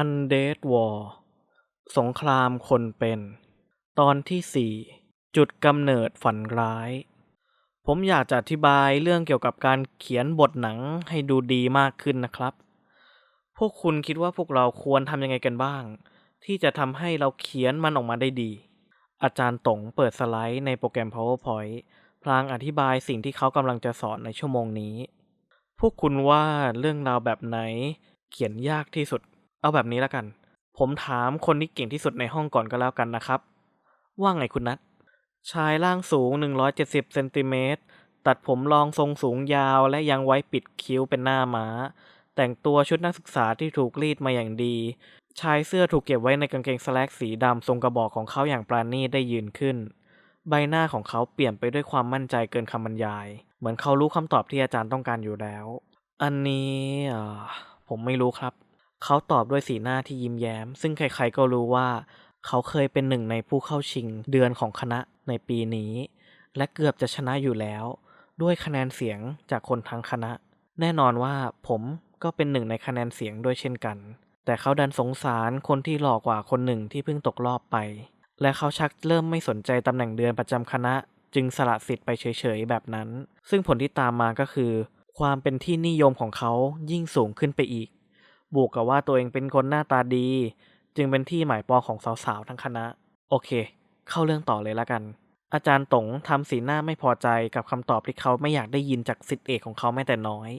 Undead War สงครามคนเป็น ตอนที่ 4 จุดกำเนิดฝันร้าย ผมอยากจะอธิบายเรื่องเกี่ยวกับการเขียนบทหนังให้ดูดีมากขึ้นนะครับ พวกคุณคิดว่าพวกเราควรทำยังไงกันบ้าง ที่จะทำให้เราเขียนมันออกมาได้ดี อาจารย์ตงเปิดสไลด์ในโปรแกรม PowerPoint พลางอธิบายสิ่งที่เขากำลังจะสอนในชั่วโมงนี้ พวกคุณว่าเรื่องราวแบบไหนเขียนยากที่สุด เอาแบบนี้แล้วกัน ผมถามคนที่เก่งที่สุดในห้องก่อนก็แล้วกันนะครับ ว่าไงคุณนัทชายร่างสูง 170เซนติเมตรตัดผมรองทรงสูงยาวและยังไว้ปิดคิ้วเป็นหน้าม้า แต่งตัวชุดนักศึกษาที่ถูกรีดมาอย่างดี ชายเสื้อถูกเก็บไว้ในกางเกงสแลกสีดำทรงกระบอกของเขาอย่างปราณีตได้ยืนขึ้น ใบหน้าของเขาเปลี่ยนไปด้วยความมั่นใจเกินคำบรรยาย เหมือนเขารู้คำตอบที่อาจารย์ต้องการอยู่แล้ว อันนี้ผมไม่รู้ครับ เขาตอบด้วยสีหน้าที่ยิ้มแย้ม ซึ่งใครๆก็รู้ว่า เขาเคยเป็นหนึ่งในผู้เข้าชิงเดือนของคณะในปีนี้ และเกือบจะชนะอยู่แล้ว ด้วยคะแนนเสียงจากคนทั้งคณะ แน่นอนว่าผมก็เป็นหนึ่งในคะแนนเสียงด้วยเช่นกัน แต่เขาดันสงสารคนที่หล่อกว่าคนหนึ่งที่เพิ่งตกรอบไป และเขาชักเริ่มไม่สนใจตำแหน่งเดือนประจำคณะ จึงสละสิทธิ์ไปเฉยๆแบบนั้น ซึ่งผลที่ตามมาก็คือ ความเป็นที่นิยมของเขายิ่งสูงขึ้นไปอีก บวกกับว่าตัวเองเป็นคนหน้าตาดี จึงเป็นที่หมายปองของสาวๆทั้งคณะ โอเค เข้าเรื่องต่อเลยละกัน อาจารย์ตงทำสีหน้าไม่พอใจกับคำตอบที่เขาไม่อยากได้ยินจากสิทธิเอกของเขาแม้แต่น้อย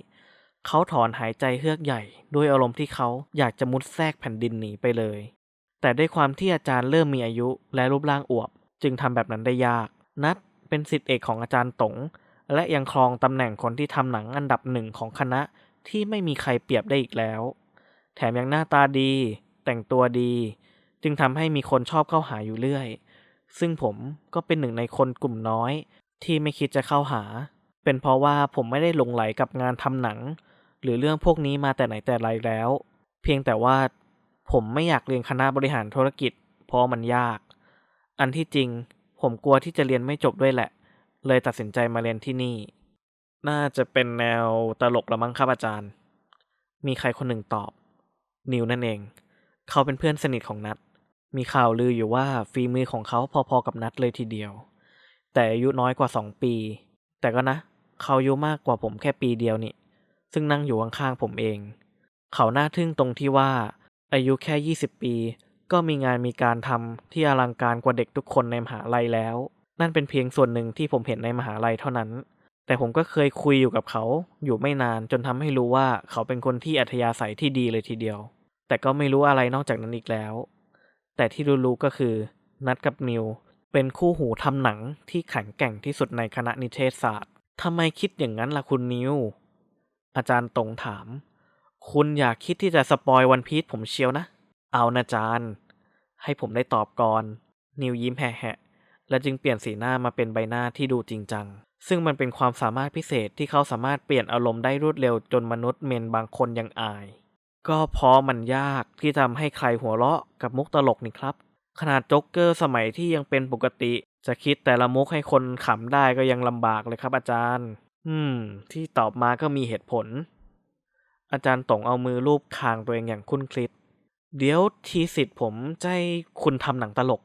เขาถอนหายใจเฮือกใหญ่ ด้วยอารมณ์ที่เขาอยากจะมุดแทรกแผ่นดินหนีไปเลย แต่ด้วยความที่อาจารย์เริ่มมีอายุและรูปร่างอวบ จึงทำแบบนั้นได้ยาก นัดเป็นสิทธิเอกของอาจารย์ตงและยังครองตำแหน่งคนที่ทำหนังอันดับหนึ่งของคณะที่ไม่มีใครเปรียบได้อีกแล้ว แถมยังหน้าตาดี แต่งตัวดี จึงทำให้มีคนชอบเข้าหาอยู่เรื่อย ซึ่งผมก็เป็นหนึ่งในคนกลุ่มน้อย ที่ไม่คิดจะเข้าหา เป็นเพราะว่าผมไม่ได้หลงไหลกับงานทำหนัง หรือเรื่องพวกนี้มาแต่ไหนแต่ไรแล้ว เพียงแต่ว่าผมไม่อยากเรียนคณะบริหารธุรกิจ เพราะมันยาก อันที่จริง ผมกลัวที่จะเรียนไม่จบด้วยแหละ เลยตัดสินใจมาเรียนที่นี่ น่าจะเป็นแนวตลกละมั้งครับอาจารย์ มีใครคนหนึ่งตอบ นิวนั่นเอง เขาเป็นเพื่อนสนิทของนัทมีข่าวลืออยู่ว่าฝีมือของเขาพอๆกับนัทเลยทีเดียว แต่อายุน้อยกว่าสองปี แต่ก็นะ เขาอายุมากกว่าผมแค่ปีเดียวนี่ ซึ่งนั่งอยู่ข้างๆผมเอง เขาน่าทึ่งตรงที่ว่า อายุแค่ 20 ปี ก็มีงานมีการทำที่อลังการกว่าเด็กทุกคนในมหาลัยแล้ว นั่นเป็นเพียงส่วนหนึ่งที่ผมเห็นในมหาลัยเท่านั้น แต่ผมก็เคยคุยอยู่กับเขาอยู่ไม่นานจนทำให้รู้ว่าเขาเป็นคนที่อัธยาศัยที่ดีเลยทีเดียว แต่ก็ไม่รู้อะไรนอกจากนั้นอีกแล้ว แต่ที่รู้ๆก็คือ นัดกับนิว เป็นคู่หูทำหนังที่แข็งแกร่งที่สุดในคณะนิเทศศาสตร์ทำไมคิดอย่างนั้นล่ะคุณนิว อาจารย์ตรงถาม คุณอยากคิดที่จะสปอยวันพีชผมเชียวนะ เอานะอาจารย์ ให้ผมได้ตอบก่อน นิวยิ้มแหะๆและจึงเปลี่ยนสีหน้ามาเป็นใบหน้าที่ดูจริงจัง ซึ่งมันเป็นความสามารถพิเศษที่เขาสามารถเปลี่ยนอารมณ์ได้รวดเร็วจนมนุษย์เมนบางคนยังอาย ก็เพราะมันยากที่ทำให้ใครหัวเราะกับมุกตลกนี่ครับขนาดโจ๊กเกอร์สมัยที่ยังเป็นปกติ จะคิดแต่ละมุกให้คนขำได้ก็ยังลำบากเลยครับอาจารย์ อืม ที่ตอบมาก็มีเหตุผล อาจารย์ตงเอามือลูบคางตัวเองอย่างคุ้นคิด เดี๋ยวทีสิทธิ์ผมให้คุณทำหนังตลก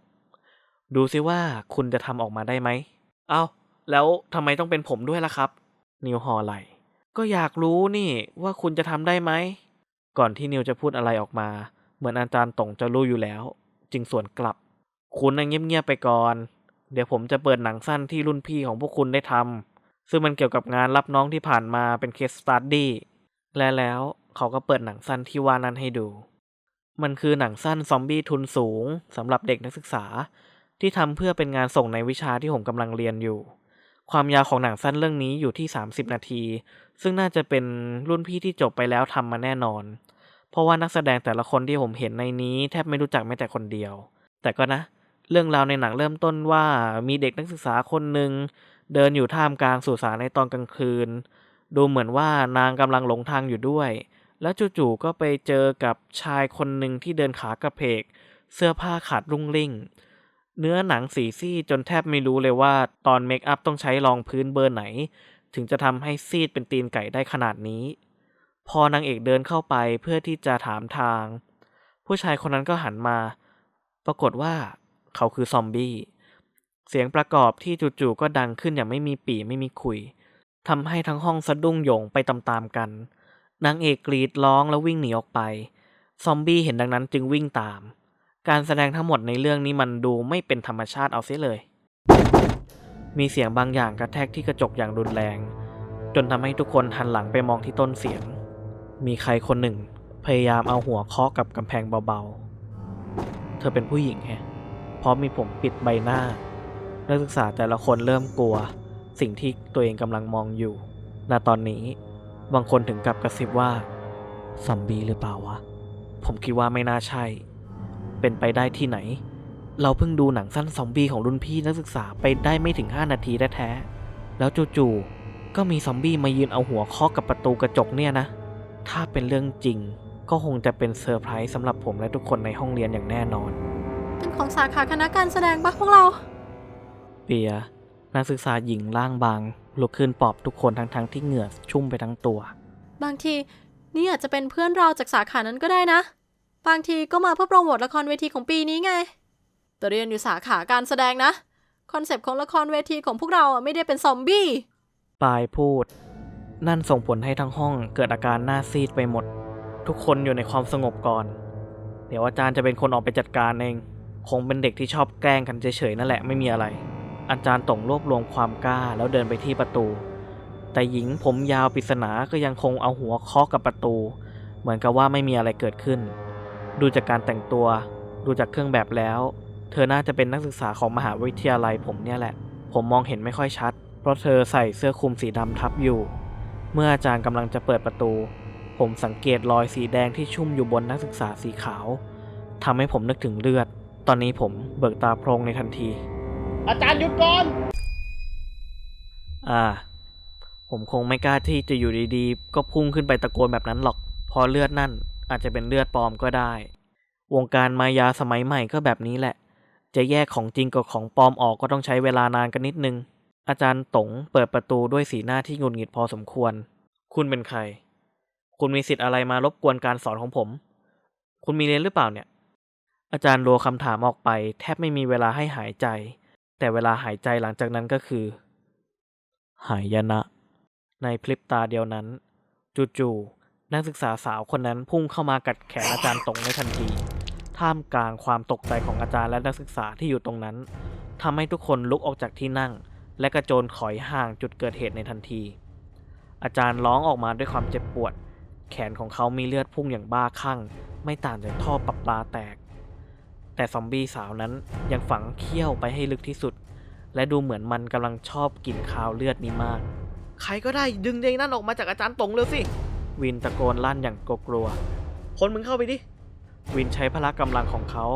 ดูซิว่าคุณจะทำออกมาได้ไหม เอา้า แล้วทำไมต้องเป็นผมด้วยล่ะครับ นิวฮอไหลก็อยากรู้นี่ว่าคุณจะทำได้ไหม ก่อนที่นิวจะพูดอะไรออกมา เหมือนอาจารย์ตงจะรู้อยู่แล้ว จึงสวนกลับ คุณนั่งเงียบๆไปก่อน เดี๋ยวผมจะเปิดหนังสั้นที่รุ่นพี่ของพวกคุณได้ทำซึ่งมันเกี่ยวกับงานรับน้องที่ผ่านมาเป็นเคสสตัดดี้และแล้วเขาก็เปิดหนังสั้นที่ว่านั้นให้ดู มันคือหนังสั้นซอมบี้ทุนสูงสำหรับเด็กนักศึกษาที่ทำเพื่อเป็นงานส่งในวิชาที่ผมกำลังเรียนอยู่ ความยาวของหนังสั้นเรื่องนี้อยู่ที่ 30 นาที ซึ่งน่าจะเป็นรุ่นพี่ที่จบไปแล้วทำมาแน่นอน เพราะว่านักแสดงแต่ละคนที่ผมเห็นในนี้แทบไม่รู้จักแม้แต่คนเดียว แต่ก็นะ เรื่องราวในหนังเริ่มต้นว่ามีเด็กนักศึกษาคนหนึ่งเดินอยู่ท่ามกลางสุสานในตอนกลางคืน ดูเหมือนว่านางกำลังหลงทางอยู่ด้วย แล้วจู่ๆก็ไปเจอกับชายคนหนึ่งที่เดินขากระเพก เสื้อผ้าขาดรุ่งริ่ง เนื้อหนังสีซีดจนแทบไม่รู้เลยว่าตอนเมคอัพต้องใช้รองพื้นเบอร์ไหน ถึงจะทำให้ซีดเป็นตีนไก่ได้ขนาดนี้ พอนางเอกเดินเข้าไปเพื่อที่จะถามทาง ผู้ชายคนนั้นก็หันมา ปรากฏว่าเขาคือซอมบี้ เสียงประกอบที่จู่ๆก็ดังขึ้นอย่างไม่มีปีไม่มีคุยทำให้ทั้งห้องสะดุ้งโยงไปตามๆกันนางเอกกรีดร้องแล้ววิ่งหนีออกไป ซอมบี้เห็นดังนั้นจึงวิ่งตาม การแสดงทั้งหมดในเรื่องนี้มันดูไม่เป็นธรรมชาติเอาเสียเลย มีเสียงบางอย่างกระแทกที่กระจกอย่างรุนแรง จนทำให้ทุกคนหันหลังไปมองที่ต้นเสียง มีใครคนหนึ่ง พยายามเอาหัวเคาะกับกำแพงเบาๆ เธอเป็นผู้หญิงแฮะเพราะมีผมปิดใบหน้า นักศึกษาแต่ละคนเริ่มกลัว สิ่งที่ตัวเองกำลังมองอยู่ ณ ตอนนี้ บางคนถึงกับกระซิบว่าซอมบี้หรือเปล่าวะ ผมคิดว่าไม่น่าใช่ เป็นไปได้ที่ไหน เราเพิ่งดูหนังสั้นซอมบี้ของรุ่นพี่นักศึกษาไปได้ไม่ถึง 5 นาทีแท้ๆแล้วจู่ๆก็มีซอมบี้มายืนเอาหัวเคาะกับประตูกระจกเนี่ยนะ ถ้าเป็นเรื่องจริงก็คงจะเป็นเซอร์ไพรส์สำหรับผมและทุกคนในห้องเรียนอย่างแน่นอนเป็นของสาขาคณะการแสดงปะพวกเรา เปียนักศึกษาหญิงร่างบางลุกขึ้นปลอบทุกคนทั้งๆที่เหงื่อชุ่มไปทั้งตัว บางทีนี่อาจจะเป็นเพื่อนเราจากสาขานั้นก็ได้นะ บางทีก็มาเพื่อโปรโมทละครเวทีของปีนี้ไง แต่เรียนอยู่สาขาการแสดงนะ คอนเซปต์ของละครเวทีของพวกเราไม่ได้เป็นซอมบี้ ปายพูด นั่นส่งผลให้ทั้งห้องเกิดอาการหน้าซีดไปหมด ทุกคนอยู่ในความสงบก่อน เดี๋ยวอาจารย์จะเป็นคนออกไปจัดการเอง คงเป็นเด็กที่ชอบแกล้งกันเฉยๆนั่นแหละไม่มีอะไร อาจารย์ต่งรวบรวมความกล้าแล้วเดินไปที่ประตู แต่หญิงผมยาวปริศนาก็ยังคงเอาหัวเคาะกับประตู เหมือนกับว่าไม่มีอะไรเกิดขึ้น ดูจากการแต่งตัว ดูจากเครื่องแบบแล้ว เธอน่าจะเป็นนักศึกษาของมหาวิทยาลัยผมเนี่ยแหละ ผมมองเห็นไม่ค่อยชัด เพราะเธอใส่เสื้อคลุมสีดำทับอยู่ เมื่ออาจารย์กำลังจะเปิดประตู ผมสังเกตรอยสีแดงที่ชุ่มอยู่บนนักศึกษาสีขาวทำให้ผมนึกถึงเลือด ตอนนี้ผมเบิกตาโพรงในทันที อาจารย์หยุดก่อน อ่า ผมคงไม่กล้าที่จะอยู่ดีๆ ก็พุ่งขึ้นไปตะโกนแบบนั้นหรอกเพอเลือดนั่น อาจจะเป็นเลือดปลอมก็ได้ วงการมายาสมัยใหม่ก็แบบนี้แหละ จะแยกของจริงกับของปลอมออกก็ต้องใช้เวลานานกันนิดนึง อาจารย์ต๋งเปิดประตูด้วยสีหน้าที่หงุดหงิดพอสมควร คุณเป็นใคร คุณมีสิทธิ์อะไรมารบกวนการสอนของผม คุณมีเรียนหรือเปล่าเนี่ย อาจารย์รัวคำถามออกไป แทบไม่มีเวลาให้หายใจ แต่เวลาหายใจหลังจากนั้นก็คือ หายนะ ในพริบตาเดียวนั้น จู่ๆ นักศึกษาสาวคนนั้นพุ่งเข้ามากัดแขนอาจารย์ตรงในทันที ท่ามกลางความตกใจของอาจารย์และนักศึกษาที่อยู่ตรงนั้นทำให้ทุกคนลุกออกจากที่นั่ง และกระโจนถอยห่างจุดเกิดเหตุในทันที อาจารย์ร้องออกมาด้วยความเจ็บปวด แขนของเขามีเลือดพุ่งอย่างบ้าคลั่ง ไม่ต่างจากท่อปรับปลาแตก แต่ซอมบี้สาวนั้นยังฝังเขี้ยวไปให้ลึกที่สุด และดูเหมือนมันกำลังชอบกลิ่นคาวเลือดนี้มาก ใครก็ได้ดึงเด็กนั่นออกมาจากอาจารย์ตรงเร็วสิ วินตะโกนลั่นอย่างกลัวคนมึงเข้าไปดิๆวินใช้พละกำลังของเขา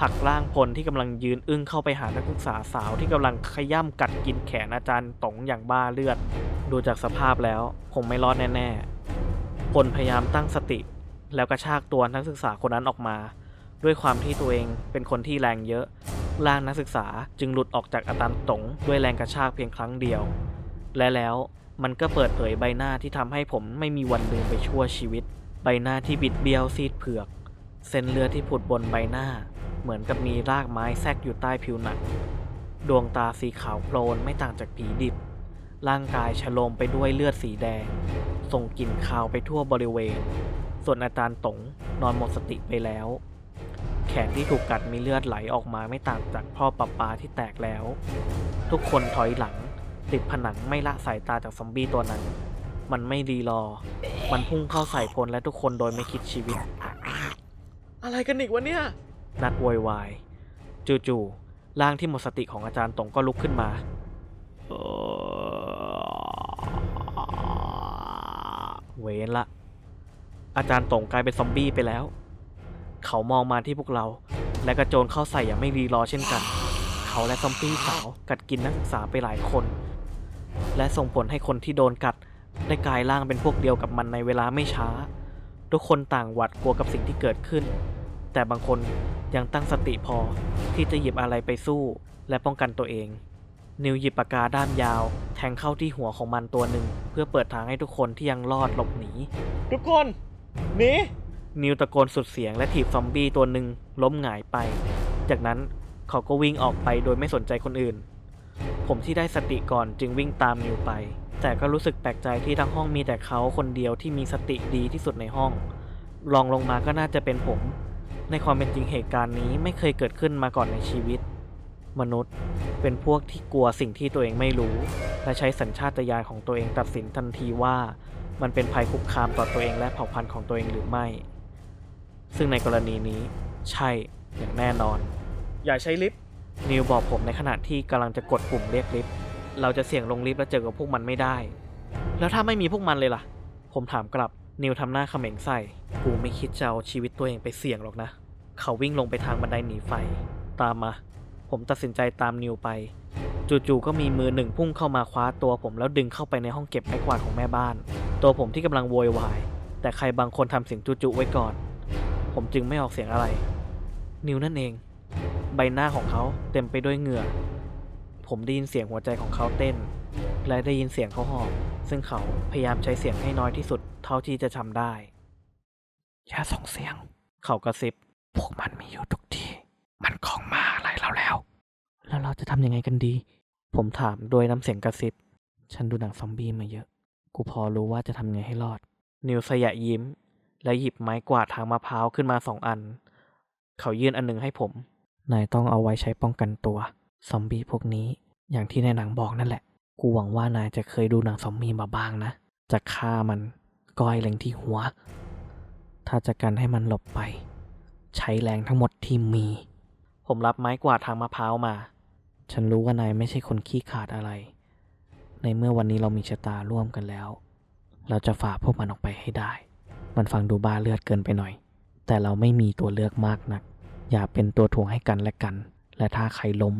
ผลักร่างพลที่กำลังยืนอึ้งเข้าไปหานักศึกษาสาวที่กำลังขย่ำกัดกินแขนอาจารย์ต๋งอย่างบ้าเลือด ดูจากสภาพแล้วคงไม่รอดแน่ๆ พลพยายามตั้งสติ แล้วกระชากตัวนักศึกษาคนนั้นออกมา ด้วยความที่ตัวเองเป็นคนที่แรงเยอะ ร่างนักศึกษาจึงหลุดออกจากอาจารย์ต๋งด้วยแรงกระชากเพียงครั้งเดียว และแล้ว มันก็เปิดเผยใบหน้าที่ทำให้ผมไม่มีวันลืมไปชั่วชีวิต ใบหน้าที่บิดเบี้ยวซีดเผือก เส้นเลือดที่ผุดบนใบหน้า เหมือนกับมีรากไม้แทรกอยู่ใต้ผิวหนัง ดวงตาสีขาวโพลนไม่ต่างจากผีดิบ ร่างกายฉโลมไปด้วยเลือดสีแดง ส่งกลิ่นคาวไปทั่วบริเวณ ส่วนอาจารย์ต๋งนอนหมดสติไปแล้ว แขนที่ถูกกัดมีเลือดไหลออกมาไม่ต่างจากท่อปะปาที่แตกแล้ว ทุกคนถอยหลัง ติดผนังไม่ละสายตาจากซอมบี้ตัวนั้น มันไม่รีรอ มันพุ่งเข้าใส่พลและทุกคนโดยไม่คิดชีวิต อะไรกันอีกวะเนี่ย นัดโวยวาย จู่ๆ ร่างที่หมดสติของอาจารย์ตงก็ลุกขึ้นมาเอ่อเวนละ อาจารย์ตงกลายเป็นซอมบี้ไปแล้ว เขามองมาที่พวกเรา และกระโจนเข้าใส่อย่างไม่รีรอเช่นกัน เขาและซอมบี้สาวกัดกินนักศึกษาไปหลายคน และส่งผลให้คนที่โดนกัด ได้กลายร่างเป็นพวกเดียวกับมันในเวลาไม่ช้า ทุกคนต่างหวาดกลัวกับสิ่งที่เกิดขึ้น แต่บางคนยังตั้งสติพอที่จะหยิบอะไรไปสู้และป้องกันตัวเอง นิวหยิบปากกาด้ามยาว แทงเข้าที่หัวของมันตัวหนึ่ง เพื่อเปิดทางให้ทุกคนที่ยังรอดหลบหนี ทุกคนหนีนนิวตะโกนสุดเสียงและถีบซอมบี้ตัวหนึ่งล้มหงายไป จากนั้นเขาก็วิ่งออกไปโดยไม่สนใจคนอื่น ผมที่ได้สติก่อนจึงวิ่งตามนิวไป แต่ก็รู้สึกแปลกใจที่ทั้งห้องมีแต่เขาคนเดียวที่มีสติดีที่สุดในห้องรองลงมาก็น่าจะเป็นผม ในความเป็นจริงเหตุการณ์นี้ไม่เคยเกิดขึ้นมาก่อนในชีวิต มนุษย์เป็นพวกที่กลัวสิ่งที่ตัวเองไม่รู้ และใช้สัญชาตญาณของตัวเองตัดสินทันทีว่ามันเป็นภัยคุกคามต่อตัวเองและเผ่าพันธุ์ของตัวเองหรือไม่ ซึ่งในกรณีนี้ ใช่อย่างแน่นอน อย่าใช้ลิฟต์ นิวบอกผมในขณะที่กำลังจะกดปุ่มเรียกลิฟต์เราจะเสี่ยงลงลิฟต์แล้วเจอกับพวกมันไม่ได้ แล้วถ้าไม่มีพวกมันเลยล่ะ ผมถามกลับนิวทำหน้าเขม็งใส่กูไม่คิดจะเอาชีวิตตัวเองไปเสี่ยงหรอกนะ เขาวิ่งลงไปทางบันไดหนีไฟ ตามมา ผมตัดสินใจตามนิวไป จู่ๆก็มีมือหนึ่งพุ่งเข้ามาคว้าตัวผมแล้วดึงเข้าไปในห้องเก็บไม้กวาดของแม่บ้าน ตัวผมที่กำลังโวยวาย แต่ใครบางคนทำเสียงจู่ๆไว้ก่อน ผมจึงไม่ออกเสียงอะไร นิวนั่นเอง ใบหน้าของเขาเต็มไปด้วยเหงื่อ ผมได้ยินเสียงหัวใจของเขาเต้น และได้ยินเสียงเขาหอบ ซึ่งเขาพยายามใช้เสียงให้น้อยที่สุดเท่าที่จะทำได้ อย่าส่งเสียง เขากระซิบ พวกมันมีอยู่ทุกที่ มันของมาอะไรเราแล้ว แล้วเราจะทำยังไงกันดี ผมถามโดยน้ำเสียงกระซิบ ฉันดูหนังซอมบี้มาเยอะ กูพอรู้ว่าจะทำไงให้รอด นิวสยะยิ้ม และหยิบไม้กวาดทางมะพร้าวขึ้นมาสองอัน เขายื่นอันหนึ่งให้ผม นายต้องเอาไว้ใช้ป้องกันตัวซอมบี้พวกนี้ อย่างที่ในหนังบอกนั่นแหละ กูหวังว่านายจะเคยดูหนังซอมบี้มาบ้างนะ จะฆ่ามันก้อยเล็งที่หัว ถ้าจะกันให้มันหลบไป ใช้แรงทั้งหมดที่มี ผมรับไม้กวาดทางมะพร้าวมา ฉันรู้ว่านายไม่ใช่คนขี้ขาดอะไร ในเมื่อวันนี้เรามีชะตาร่วมกันแล้ว เราจะฝ่าพวกมันออกไปให้ได้ มันฟังดูบ้าเลือดเกินไปหน่อย แต่เราไม่มีตัวเลือกมากนัก อย่าเป็นตัวถ่วงให้กันและกัน และถ้าใครล้ม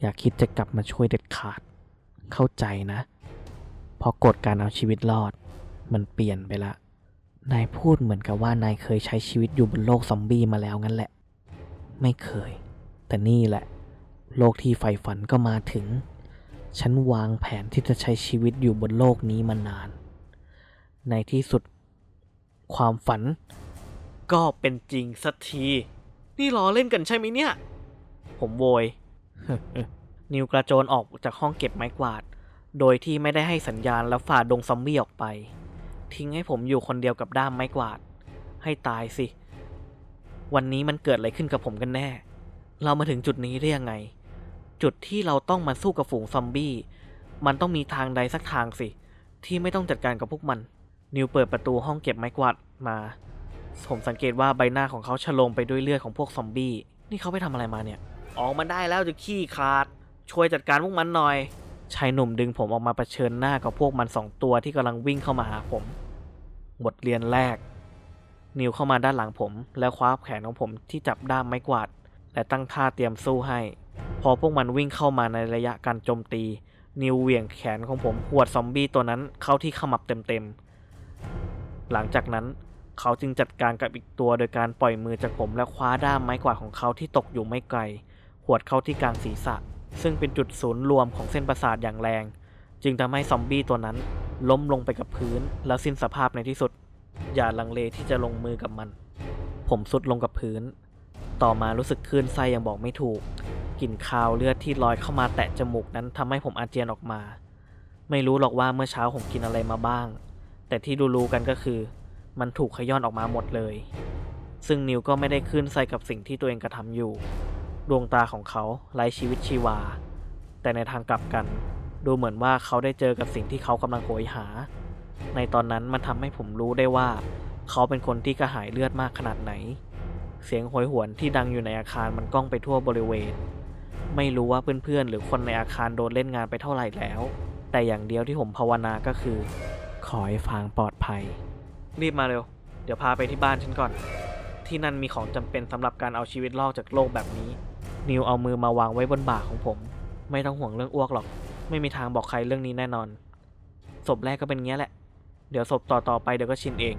อย่าคิดจะกลับมาช่วยเด็ดขาด เข้าใจนะเพราะกฎการเอาชีวิตรอด มันเปลี่ยนไปละ นายพูดเหมือนกับว่านายเคยใช้ชีวิตอยู่บนโลกซอมบี้มาแล้วงั้นแหละ ไม่เคย แต่นี่แหละ โลกที่ใฝ่ฝันก็มาถึง ฉันวางแผนที่จะใช้ชีวิตอยู่บนโลกนี้มานาน ในที่สุด ความฝันก็เป็นจริงสักที นี่ล้อเล่นกันใช่ไหมเนี่ย ผมโวย นิวกระโจนออกจากห้องเก็บไม้กวาด โดยที่ไม่ได้ให้สัญญาณแล้วฝ่าดงซอมบี้ออกไป ทิ้งให้ผมอยู่คนเดียวกับด้ามไม้กวาด ให้ตายสิ วันนี้มันเกิดอะไรขึ้นกับผมกันแน่ เรามาถึงจุดนี้ได้ยังไง จุดที่เราต้องมาสู้กับฝูงซอมบี้ มันต้องมีทางใดสักทางสิ ที่ไม่ต้องจัดการกับพวกมัน นิวเปิดประตูห้องเก็บไม้กวาดมา ผมสังเกตว่าใบหน้าของเขาฉโลมไปด้วยเลือดของพวกซอมบี้ นี่เขาไปทำอะไรมาเนี่ย ออกมาได้แล้วจะขี้คลาด ช่วยจัดการพวกมันหน่อย ชายหนุ่มดึงผมออกมาเผชิญหน้ากับพวกมันสองตัวที่กำลังวิ่งเข้ามาหาผม บทเรียนแรก นิวเข้ามาด้านหลังผม แล้วคว้าแขนของผมที่จับด้ามไม้กวาด และตั้งท่าเตรียมสู้ให้ พอพวกมันวิ่งเข้ามาในระยะการโจมตี นิวเหวี่ยงแขนของผมหวดซอมบี้ตัวนั้นเข้าที่ขมับเต็มๆหลังจากนั้น เขาจึงจัดการกับอีกตัวโดยการปล่อยมือจากผมและคว้าด้ามไม้กวาดของเขาที่ตกอยู่ไม่ไกลหวดเข้าที่กลางศีรษะ ซึ่งเป็นจุดศูนย์รวมของเส้นประสาทอย่างแรง จึงทำให้ซอมบี้ตัวนั้น ล้มลงไปกับพื้น แล้วสิ้นสภาพในที่สุด อย่าลังเลที่จะลงมือกับมัน ผมสุดลงกับพื้น ต่อมารู้สึกคลื่นไส้อย่างบอกไม่ถูกกลิ่นคาวเลือดที่ลอยเข้ามาแตะจมูกนั้นทำให้ผมอาเจียนออกมา ไม่รู้หรอกว่าเมื่อเช้าผมกินอะไรมาบ้าง แต่ที่รู้ๆกันก็คือ มันถูกขย้อนออกมาหมดเลย ซึ่งนิวก็ไม่ได้ขึ้นใส่กับสิ่งที่ตัวเองกระทำอยู่ ดวงตาของเขาไร้ชีวิตชีวา แต่ในทางกลับกัน ดูเหมือนว่าเขาได้เจอกับสิ่งที่เขากำลังโหยหา ในตอนนั้นมันทำให้ผมรู้ได้ว่า เขาเป็นคนที่กระหายเลือดมากขนาดไหน เสียงโหยหวนที่ดังอยู่ในอาคารมันก้องไปทั่วบริเวณ ไม่รู้ว่าเพื่อนๆหรือคนในอาคารโดนเล่นงานไปเท่าไหร่แล้ว แต่อย่างเดียวที่ผมภาวนาก็คือ ขอให้ฟางปลอดภัย รีบมาเร็ว เดี๋ยวพาไปที่บ้านฉันก่อน ที่นั่นมีของจำเป็นสำหรับการเอาชีวิตรอดจากโลกแบบนี้ นิวเอามือมาวางไว้บนบ่าของผม ไม่ต้องห่วงเรื่องอ้วกหรอก ไม่มีทางบอกใครเรื่องนี้แน่นอน ศพแรกก็เป็นเงี้ยแหละ เดี๋ยวศพต่อๆไปเดี๋ยวก็ชินเอง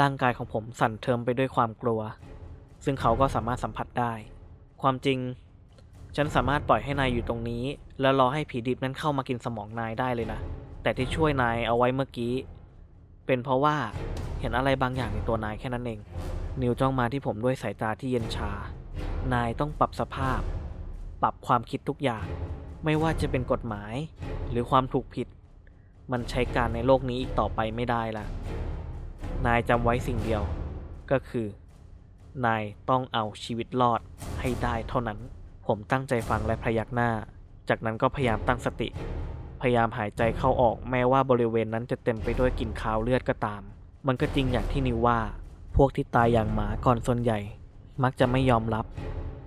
ร่างกายของผมสั่นเทิมไปด้วยความกลัว ซึ่งเขาก็สามารถสัมผัสได้ ความจริง ฉันสามารถปล่อยให้นายอยู่ตรงนี้ แล้วรอให้ผีดิบนั้นเข้ามากินสมองนายได้เลยนะ แต่ที่ช่วยนายเอาไว้เมื่อกี้ เป็นเพราะว่าเห็นอะไรบางอย่างในตัวนายแค่นั้นเอง นิวจ้องมาที่ผมด้วยสายตาที่เย็นชา นายต้องปรับสภาพ ปรับความคิดทุกอย่าง ไม่ว่าจะเป็นกฎหมาย หรือความถูกผิด มันใช้การในโลกนี้อีกต่อไปไม่ได้ละ นายจำไว้สิ่งเดียว ก็คือ นายต้องเอาชีวิตรอดให้ได้เท่านั้น ผมตั้งใจฟังและพยักหน้า จากนั้นก็พยายามตั้งสติ พยายามหายใจเข้าออกแม้ว่าบริเวณนั้นจะเต็มไปด้วยกลิ่นคาวเลือดก็ตาม มันก็จริงอย่างที่นิวว่า พวกที่ตายอย่างหมาก่อนส่วนใหญ่ มักจะไม่ยอมรับ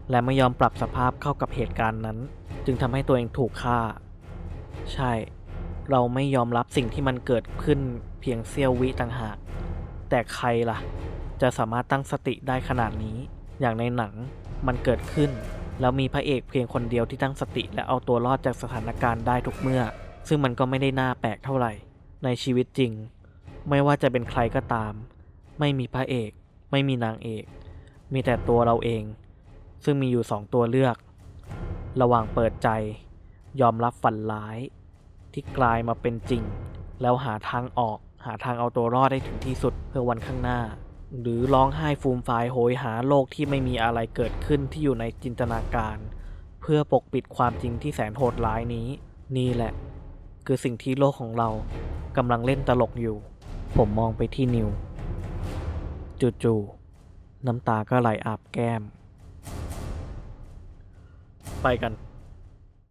และไม่ยอมปรับสภาพเข้ากับเหตุการณ์นั้น จึงทำให้ตัวเองถูกฆ่า ใช่ เราไม่ยอมรับสิ่งที่มันเกิดขึ้นเพียงเสี้ยววิต่างหาก แต่ใครล่ะ จะสามารถตั้งสติได้ขนาดนี้ อย่างในหนังมันเกิดขึ้นแล้วมีพระเอกเพียงคนเดียวที่ตั้งสติและเอาตัวรอดจากสถานการณ์ได้ทุกเมื่อ ซึ่งมันก็ไม่ได้น่าแปลกเท่าไหร่ ในชีวิตจริง ไม่ว่าจะเป็นใครก็ตาม ไม่มีพระเอก ไม่มีนางเอก มีแต่ตัวเราเอง ซึ่งมีอยู่สองตัวเลือก ระหว่างเปิดใจ ยอมรับฝันร้าย ที่กลายมาเป็นจริง แล้วหาทางออก หาทางเอาตัวรอดได้ถึงที่สุดเพื่อวันข้างหน้า หรือร้องไห้ฟูมฟายโหยหาโลกที่ไม่มีอะไรเกิดขึ้นที่อยู่ในจินตนาการ เพื่อปกปิดความจริงที่แสนโหดร้ายนี้ นี่แหละ คือสิ่งที่โลกของเรากำลังเล่นตลกอยู่ ผมมองไปที่นิว จู่ๆน้ำตาก็ไหลอาบแก้ม ไปกัน